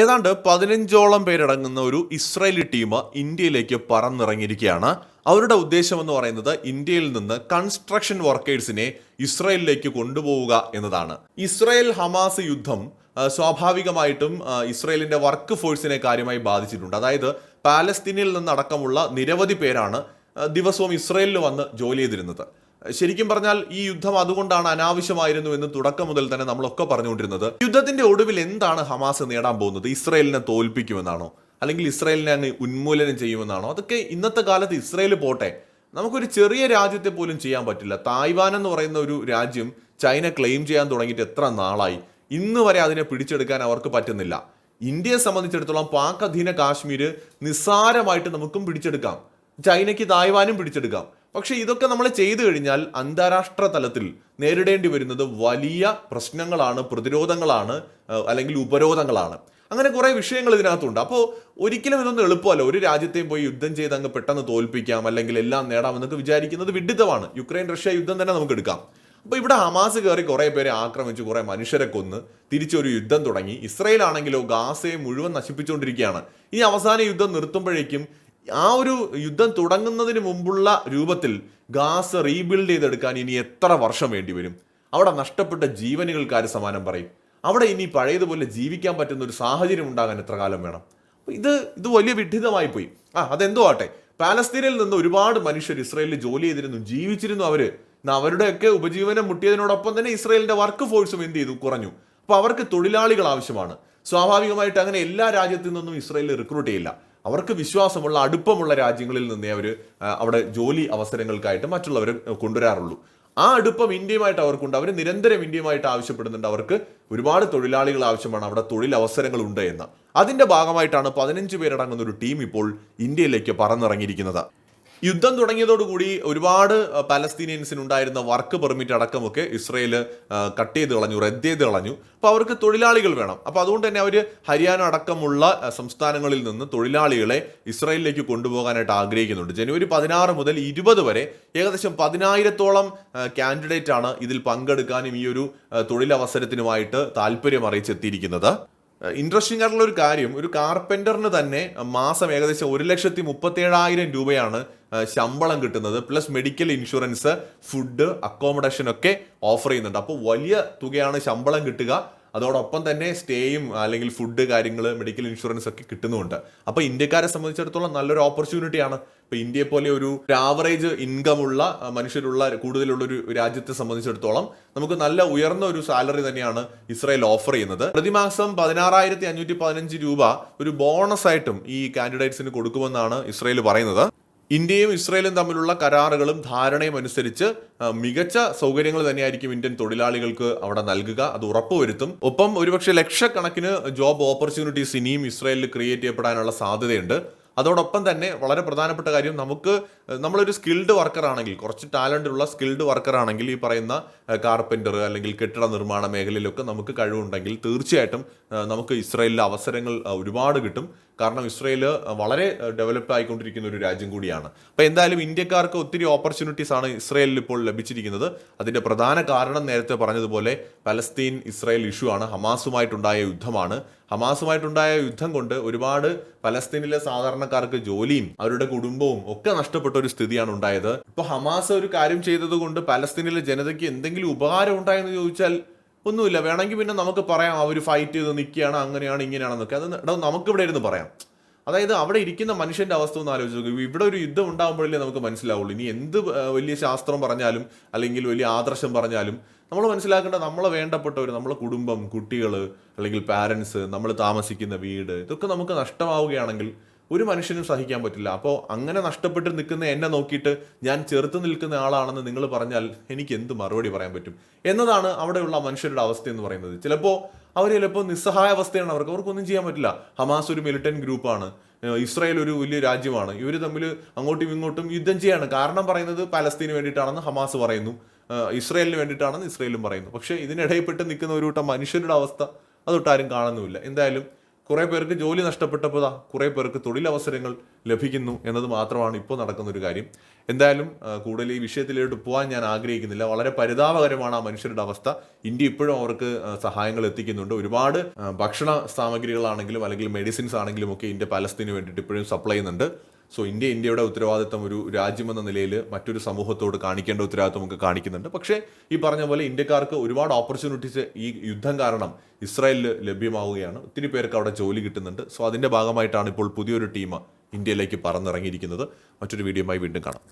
ഏതാണ്ട് പതിനഞ്ചോളം പേരടങ്ങുന്ന ഒരു ഇസ്രായേലി ടീം ഇന്ത്യയിലേക്ക് പറന്നിറങ്ങിയിരിക്കുകയാണ്. അവരുടെ ഉദ്ദേശം എന്ന് പറയുന്നത് ഇന്ത്യയിൽ നിന്ന് കൺസ്ട്രക്ഷൻ വർക്കേഴ്സിനെ ഇസ്രായേലിലേക്ക് കൊണ്ടുപോവുക എന്നതാണ്. ഇസ്രായേൽ ഹമാസ് യുദ്ധം സ്വാഭാവികമായിട്ടും ഇസ്രായേലിന്റെ വർക്ക് ഫോഴ്സിനെ കാര്യമായി ബാധിച്ചിട്ടുണ്ട്. അതായത് പാലസ്തീനിൽ നിന്നടക്കമുള്ള നിരവധി പേരാണ് ദിവസവും ഇസ്രായേലിൽ വന്ന് ജോലി ചെയ്തിരുന്നത്. ശരിക്കും പറഞ്ഞാൽ ഈ യുദ്ധം അതുകൊണ്ടാണ് അനാവശ്യമായിരുന്നു എന്ന് തുടക്കം മുതൽ തന്നെ നമ്മളൊക്കെ പറഞ്ഞുകൊണ്ടിരുന്നത്. യുദ്ധത്തിന്റെ ഒടുവിൽ എന്താണ് ഹമാസ് നേടാൻ പോകുന്നത്? ഇസ്രയേലിനെ തോൽപ്പിക്കുമെന്നാണോ? അല്ലെങ്കിൽ ഇസ്രയേലിനെ അങ്ങ് ഉന്മൂലനം ചെയ്യുമെന്നാണോ? അതൊക്കെ ഇന്നത്തെ കാലത്ത് ഇസ്രയേൽ പോട്ടെ. നമുക്കൊരു ചെറിയ രാജ്യത്തെ പോലും ചെയ്യാൻ പറ്റില്ല. തായ്വാൻ എന്ന് പറയുന്ന ഒരു രാജ്യം ചൈന ക്ലെയിം ചെയ്യാൻ തുടങ്ങിയിട്ട് എത്ര നാളായി? ഇന്ന് വരെ അതിനെ പിടിച്ചെടുക്കാൻ അവർക്ക് പറ്റുന്നില്ല. ഇന്ത്യയെ സംബന്ധിച്ചിടത്തോളം പാക് അധീന കാശ്മീർ നിസ്സാരമായിട്ട് നമുക്കും പിടിച്ചെടുക്കാം. ചൈനയ്ക്ക് തായ്വാനും പിടിച്ചെടുക്കാം. പക്ഷെ ഇതൊക്കെ നമ്മൾ ചെയ്തു കഴിഞ്ഞാൽ അന്താരാഷ്ട്ര തലത്തിൽ നേരിടേണ്ടി വരുന്നത് വലിയ പ്രശ്നങ്ങളാണ് പ്രതിരോധങ്ങളാണ് അല്ലെങ്കിൽ ഉപരോധങ്ങളാണ്. അങ്ങനെ കുറേ വിഷയങ്ങൾ ഇതിനകത്തുണ്ട്. അപ്പോൾ ഒരിക്കലും ഇതൊന്നും എളുപ്പമല്ല. ഒരു രാജ്യത്തെയും പോയി യുദ്ധം ചെയ്ത് അങ്ങ് പെട്ടെന്ന് തോൽപ്പിക്കാം അല്ലെങ്കിൽ എല്ലാം നേടാം എന്നൊക്കെ വിചാരിക്കുന്നത് വിഡിത്തമാണ്. യുക്രൈൻ റഷ്യ യുദ്ധം തന്നെ നമുക്ക് എടുക്കാം. അപ്പോൾ ഇവിടെ ഹമാസ് കയറി കുറേ പേരെ ആക്രമിച്ച് കുറേ മനുഷ്യരെ കൊന്ന് തിരിച്ചൊരു യുദ്ധം തുടങ്ങി. ഇസ്രയേൽ ആണെങ്കിലോ ഗാസയെ മുഴുവൻ നശിപ്പിച്ചുകൊണ്ടിരിക്കുകയാണ്. ഇനി അവസാന യുദ്ധം നിർത്തുമ്പോഴേക്കും ആ ഒരു യുദ്ധം തുടങ്ങുന്നതിന് മുമ്പുള്ള രൂപത്തിൽ ഗാസ് റീബിൽഡ് ചെയ്തെടുക്കാൻ ഇനി എത്ര വർഷം വേണ്ടി വരും? അവിടെ നഷ്ടപ്പെട്ട ആര് സമാനം പറയും? അവിടെ ഇനി പഴയതുപോലെ ജീവിക്കാൻ പറ്റുന്ന ഒരു സാഹചര്യം ഉണ്ടാകാൻ എത്ര കാലം വേണം? ഇത് ഇത് വലിയ വിഡിതമായി പോയി. ആ അതെന്തോ ആട്ടെ? പാലസ്തീനിൽ നിന്ന് ഒരുപാട് മനുഷ്യർ ഇസ്രയേലിൽ ജോലി ചെയ്തിരുന്നു ജീവിച്ചിരുന്നു അവർ. അവരുടെയൊക്കെ ഉപജീവനം മുട്ടിയതിനോടൊപ്പം തന്നെ ഇസ്രയേലിന്റെ വർക്ക് ഫോഴ്സും എന്ത് ചെയ്തു? കുറഞ്ഞു. അപ്പൊ അവർക്ക് തൊഴിലാളികൾ ആവശ്യമാണ്. സ്വാഭാവികമായിട്ട് അങ്ങനെ എല്ലാ രാജ്യത്തു നിന്നും ഇസ്രയേൽ റിക്രൂട്ട് ചെയ്യില്ല. അവർക്ക് വിശ്വാസമുള്ള അടുപ്പമുള്ള രാജ്യങ്ങളിൽ നിന്നേ അവർ അവിടെ ജോലി അവസരങ്ങൾക്കായിട്ട് മറ്റുള്ളവരെ കൊണ്ടുവരാറുള്ളൂ. ആ അടുപ്പം ഇന്ത്യയുമായിട്ട് അവർക്കുണ്ട്. അവർ നിരന്തരം ഇന്ത്യയുമായിട്ട് ആവശ്യപ്പെടുന്നുണ്ട്. അവർക്ക് ഒരുപാട് തൊഴിലാളികൾ ആവശ്യമാണ്. അവിടെ തൊഴിൽ അവസരങ്ങൾ ഉണ്ട് എന്ന്. അതിന്റെ ഭാഗമായിട്ടാണ് പതിനഞ്ച് പേരടങ്ങുന്ന ഒരു ടീം ഇപ്പോൾ ഇന്ത്യയിലേക്ക് പറന്നിറങ്ങിയിരിക്കുന്നത്. യുദ്ധം തുടങ്ങിയതോടുകൂടി ഒരുപാട് പാലസ്തീനിയൻസിനുണ്ടായിരുന്ന വർക്ക് പെർമിറ്റ് അടക്കമൊക്കെ ഇസ്രയേൽ കട്ട് ചെയ്ത് കളഞ്ഞു റദ്ദ് ചെയ്ത് കളഞ്ഞു. അപ്പോൾ അവർക്ക് തൊഴിലാളികൾ വേണം. അപ്പോൾ അതുകൊണ്ട് തന്നെ അവർ ഹരിയാന അടക്കമുള്ള സംസ്ഥാനങ്ങളിൽ നിന്ന് തൊഴിലാളികളെ ഇസ്രയേലിലേക്ക് കൊണ്ടുപോകാനായിട്ട് ആഗ്രഹിക്കുന്നുണ്ട്. ജനുവരി പതിനാറ് മുതൽ ഇരുപത് വരെ ഏകദേശം പതിനായിരത്തോളം കാൻഡിഡേറ്റ് ആണ് ഇതിൽ പങ്കെടുക്കാനും ഈ ഒരു തൊഴിലവസരത്തിനുമായിട്ട് താല്പര്യം അറിയിച്ചെത്തിയിരിക്കുന്നത്. ഇൻട്രസ്റ്റിംഗ് ആയിട്ടുള്ള ഒരു കാര്യം ഒരു കാർപ്പന്ററിന് തന്നെ മാസം ഏകദേശം ഒരു ലക്ഷത്തി മുപ്പത്തേഴായിരം രൂപയാണ് ശമ്പളം കിട്ടുന്നത് plus medical insurance food accommodation ഒക്കെ ഓഫർ ചെയ്യുന്നുണ്ട്. അപ്പോൾ വലിയ തുകയാണ് ശമ്പളം കിട്ടുക. അതോടൊപ്പം തന്നെ സ്റ്റേയും അല്ലെങ്കിൽ ഫുഡ് കാര്യങ്ങൾ മെഡിക്കൽ ഇൻഷുറൻസ് ഒക്കെ കിട്ടുന്നുമുണ്ട്. അപ്പോൾ ഇന്ത്യക്കാരെ സംബന്ധിച്ചിടത്തോളം നല്ലൊരു ഓപ്പർച്യൂണിറ്റിയാണ് ഇപ്പോൾ ഇന്ത്യയെ പോലെ ഒരു ആവറേജ് ഇൻകം ഉള്ള മനുഷ്യരുള്ള കൂടുതലുള്ള ഒരു രാജ്യത്തെ സംബന്ധിച്ചിടത്തോളം നമുക്ക് നല്ല ഉയർന്ന ഒരു സാലറി തന്നെയാണ് ഇസ്രായേൽ ഓഫർ ചെയ്യുന്നത്. പ്രതിമാസം പതിനാറായിരത്തി അഞ്ഞൂറ്റി പതിനഞ്ച് രൂപ ഒരു ബോണസ് ആയിട്ടും ഈ കാൻഡിഡേറ്റ്സിന് കൊടുക്കുമെന്നാണ് ഇസ്രായേൽ പറയുന്നത്. ഇന്ത്യയും ഇസ്രയേലും തമ്മിലുള്ള കരാറുകളും ധാരണയും അനുസരിച്ച് മികച്ച സൗകര്യങ്ങൾ തന്നെയായിരിക്കും ഇന്ത്യൻ തൊഴിലാളികൾക്ക് അവിടെ നൽകുക. അത് ഉറപ്പുവരുത്തും. ഒപ്പം ഒരുപക്ഷെ ലക്ഷക്കണക്കിന് ജോബ് ഓപ്പർച്യൂണിറ്റീസ് ഇനിയും ഇസ്രയേലിൽ ക്രിയേറ്റ് ചെയ്യപ്പെടാനുള്ള സാധ്യതയുണ്ട്. അതോടൊപ്പം തന്നെ വളരെ പ്രധാനപ്പെട്ട കാര്യം നമുക്ക് നമ്മളൊരു സ്കിൽഡ് വർക്കർ ആണെങ്കിൽ കുറച്ച് ടാലന്റ് ഉള്ള സ്കിൽഡ് വർക്കർ ആണെങ്കിൽ ഈ പറയുന്ന കാർപ്പന്റർ അല്ലെങ്കിൽ കെട്ടിട നിർമ്മാണ മേഖലയിലൊക്കെ നമുക്ക് കഴിവുണ്ടെങ്കിൽ തീർച്ചയായിട്ടും നമുക്ക് ഇസ്രയേലിലെ അവസരങ്ങൾ ഒരുപാട് കിട്ടും. കാരണം ഇസ്രായേൽ വളരെ ഡെവലപ്പ് ആയിക്കൊണ്ടിരിക്കുന്ന ഒരു രാജ്യം കൂടിയാണ്. അപ്പോൾ എന്തായാലും ഇന്ത്യക്കാർക്ക് ഒത്തിരി ഓപ്പർച്യൂണിറ്റീസ് ആണ് ഇസ്രയേലിൽ ഇപ്പോൾ ലഭിച്ചിരിക്കുന്നത്. അതിന്റെ പ്രധാന കാരണം നേരത്തെ പറഞ്ഞതുപോലെ പലസ്തീൻ ഇസ്രയേൽ ഇഷ്യൂ ആണ്. ഹമാസുമായിട്ടുണ്ടായ യുദ്ധമാണ്. ഹമാസുമായിട്ടുണ്ടായ യുദ്ധം കൊണ്ട് ഒരുപാട് പലസ്തീനിലെ സാധാരണക്കാർക്ക് ജോലിയും അവരുടെ കുടുംബവും ഒക്കെ നഷ്ടപ്പെട്ട ഒരു സ്ഥിതിയാണ് ഉണ്ടായത്. ഇപ്പൊ ഹമാസ് ഒരു കാര്യം ചെയ്തത് കൊണ്ട് പലസ്തീനിലെ ജനതയ്ക്ക് എന്തെങ്കിലും ഉപകാരം ഉണ്ടായെന്ന് ചോദിച്ചാൽ ഒന്നുമില്ല. വേണമെങ്കിൽ പിന്നെ നമുക്ക് പറയാം അവർ ഫൈറ്റ് ചെയ്ത് നിൽക്കുകയാണ് അങ്ങനെയാണ് ഇങ്ങനെയാണെന്നൊക്കെ. അത് നമുക്ക് ഇവിടെ ഇരുന്ന് പറയാം. അതായത് അവിടെ ഇരിക്കുന്ന മനുഷ്യന്റെ അവസ്ഥ ഒന്ന് ആലോചിച്ച് നോക്കും. ഇവിടെ ഒരു യുദ്ധം ഉണ്ടാകുമ്പോഴല്ലേ നമുക്ക് മനസ്സിലാവുള്ളൂ. ഇനി എന്ത് വലിയ ശാസ്ത്രം പറഞ്ഞാലും അല്ലെങ്കിൽ വലിയ ആദർശം പറഞ്ഞാലും നമ്മൾ മനസ്സിലാക്കേണ്ട നമ്മളെ വേണ്ടപ്പെട്ടവർ നമ്മളെ കുടുംബം കുട്ടികൾ അല്ലെങ്കിൽ പാരൻസ് നമ്മൾ താമസിക്കുന്ന വീട് ഇതൊക്കെ നമുക്ക് നഷ്ടമാവുകയാണെങ്കിൽ ഒരു മനുഷ്യനും സഹിക്കാൻ പറ്റില്ല. അപ്പോൾ അങ്ങനെ നഷ്ടപ്പെട്ട് നിൽക്കുന്ന എന്നെ നോക്കിയിട്ട് ഞാൻ ചെറുത്ത് നിൽക്കുന്ന ആളാണെന്ന് നിങ്ങൾ പറഞ്ഞാൽ എനിക്ക് എന്ത് മറുപടി പറയാൻ പറ്റും? എന്നതാണ് അവിടെയുള്ള മനുഷ്യരുടെ അവസ്ഥ എന്ന് പറയുന്നത്. ചിലപ്പോൾ അവർ ചിലപ്പോൾ നിസ്സഹായ അവസ്ഥയാണ് അവർക്ക്. അവർക്കൊന്നും ചെയ്യാൻ പറ്റില്ല. ഹമാസ് ഒരു മിലിറ്റന്റ് ഗ്രൂപ്പാണ് ഇസ്രായേൽ ഒരു വലിയ രാജ്യമാണ്. ഇവർ തമ്മിൽ അങ്ങോട്ടും ഇങ്ങോട്ടും യുദ്ധം ചെയ്യാണ്. കാരണം പറയുന്നത് പലസ്തീന് വേണ്ടിയിട്ടാണെന്ന് ഹമാസ് പറയുന്നു. ഇസ്രായേലിന് വേണ്ടിയിട്ടാണെന്ന് ഇസ്രയേലും പറയുന്നു. പക്ഷേ ഇതിനിടയിൽപ്പെട്ട് നിൽക്കുന്ന ഒരു കൂട്ടം മനുഷ്യരുടെ അവസ്ഥ അതൊട്ടാരും കാണുന്നുമില്ല. എന്തായാലും കുറേ പേർക്ക് ജോലി നഷ്ടപ്പെട്ടപ്പോൾ കുറേ പേർക്ക് തൊഴിലവസരങ്ങൾ ലഭിക്കുന്നു എന്നത് മാത്രമാണ് ഇപ്പോൾ നടക്കുന്ന ഒരു കാര്യം. എന്തായാലും കൂടുതൽ ഈ വിഷയത്തിലോട്ട് പോകാൻ ഞാൻ ആഗ്രഹിക്കുന്നില്ല. വളരെ പരിതാപകരമാണ് ആ മനുഷ്യരുടെ അവസ്ഥ. ഇന്ത്യ ഇപ്പോഴും അവർക്ക് സഹായങ്ങൾ എത്തിക്കുന്നുണ്ട്. ഒരുപാട് ഭക്ഷണ സാമഗ്രികളാണെങ്കിലും അല്ലെങ്കിൽ മെഡിസിൻസ് ആണെങ്കിലും ഒക്കെ ഇന്ത്യ പലസ്തീന് വേണ്ടിയിട്ട് ഇപ്പോഴും സപ്ലൈ ചെയ്യുന്നുണ്ട്. സോ ഇന്ത്യ ഇന്ത്യയുടെ ഉത്തരവാദിത്തം ഒരു രാജ്യമെന്ന നിലയിൽ മറ്റൊരു സമൂഹത്തോട് കാണിക്കേണ്ട ഉത്തരവാദിത്തം ഒക്കെ കാണിക്കുന്നുണ്ട്. പക്ഷേ ഈ പറഞ്ഞ പോലെ ഇന്ത്യക്കാർക്ക് ഒരുപാട് ഓപ്പർച്യൂണിറ്റീസ് ഈ യുദ്ധം കാരണം ഇസ്രായേലിൽ ലഭ്യമാവുകയാണ്. ഒത്തിരി പേർക്ക് അവിടെ ജോലി കിട്ടുന്നുണ്ട്. സോ അതിന്റെ ഭാഗമായിട്ടാണ് ഇപ്പോൾ പുതിയൊരു ടീം ഇന്ത്യയിലേക്ക് പറന്നിറങ്ങിയിരിക്കുന്നത്. മറ്റൊരു വീഡിയോയുമായി വീണ്ടും കാണാം.